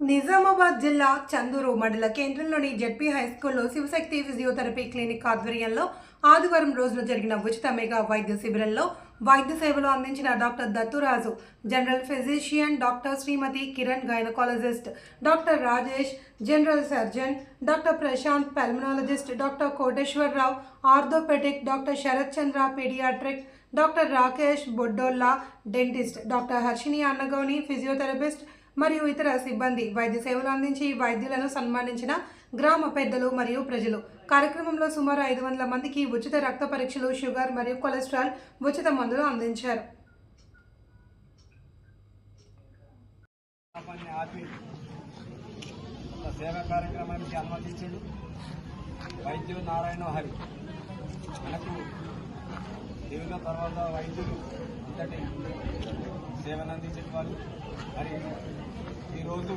నిజామాబాద్ జిల్లా చందూరు మండల కేంద్రంలోని జెడ్పీ హై స్కూల్లో శివశక్తి ఫిజియోథెరపీ క్లినిక్ ఆధ్వర్యంలో ఆదివారం రోజున జరిగిన ఉచిత మెగా వైద్య శిబిరంలో వైద్య సేవలు అందించిన doctor Datturaju general physician doctor Shrimati Kiran gynaecologist doctor Rajesh general surgeon doctor Prashant pulmonologist doctor Koteswararao orthopaedic doctor Sharath Chandra paediatric doctor Rakesh Boddolla dentist doctor Harshini Annagouni physiotherapist మరియు ఇతర సిబ్బంది వైద్య సేవలు అందించి వైద్యులను సన్మానించిన గ్రామ పెద్దలు మరియు ప్రజలు. కార్యక్రమంలో సుమారు ఐదు వందల మందికి ఉచిత రక్త పరీక్షలు షుగర్ మరియు కొలెస్ట్రాల్ ఉచిత మందులు అందించారు. సేవా కార్యక్రమానికి అనుమతించాడు వైద్యులు నారాయణ హరి. మనకు దిగుల తర్వాత వైద్యులు అంతటి సేవలు అందించిన వాళ్ళు. మరి ఈరోజు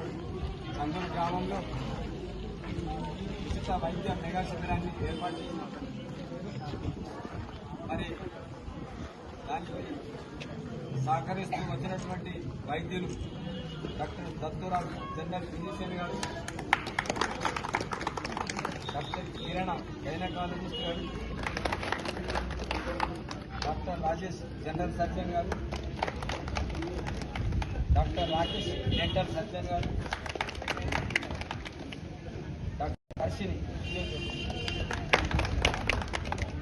చందూరు గ్రామంలో ఉచిత వైద్య మెగా శిబిరాన్ని ఏర్పాటు మరి దానికి సహకరిస్తూ వచ్చినటువంటి వైద్యులు doctor Datturaju general physician garu doctor Kiran gynaecologist garu doctor Rajesh general surgeon garu. Doctor Rakesh dental surgeon garu. Doctor Harshini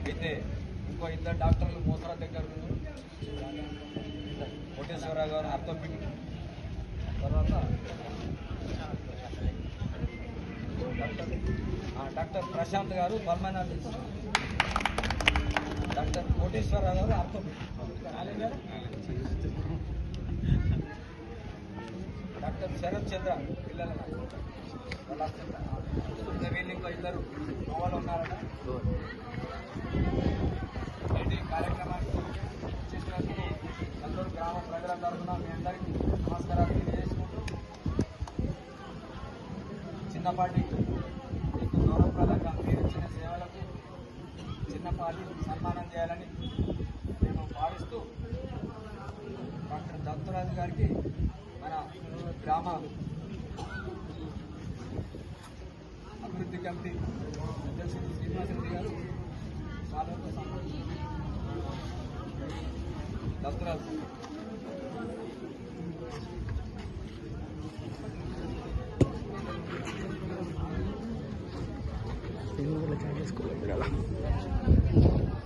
అయితే ఇంకో ఇద్దరు డాక్టర్లు మోసరా దగ్గర కోటేశ్వరరావు గారు ఆర్థోపెడిక్ తర్వాత డాక్టర్ ఆ, డాక్టర్ ప్రశాంత్ గారు పల్మనాలజిస్ట్ డాక్టర్ కోటేశ్వరరావు గారు ఆర్థోపెడిక్ డాక్టర్ శరత్ చంద్ర పిల్లల వాళ్ళ అసిస్టెంట్. ఇంకా వీళ్ళు ఇంకో ఇద్దరు వాళ్ళు ఉన్నారట. నేటి కార్యక్రమానికి చేసినందుకు అందరూ గ్రామ ప్రజల తరఫున మీ అందరికీ నమస్కారాలు తెలియజేసుకుంటూ చిన్నపాటి మీకు గౌరవప్రదంగా మీరు ఇచ్చిన సేవలకు చిన్నపాటి సన్మానం చేయాలని నేను భావిస్తూ డాక్టర్ దత్తరాజు గారికి మన గ్రామ అభివృద్ధి కమిటీ అధ్యక్షుడు శ్రీనివాసరెడ్డి గారు చాలా దత్తరాజు నేను కూడా చాలా చేసుకోవాలి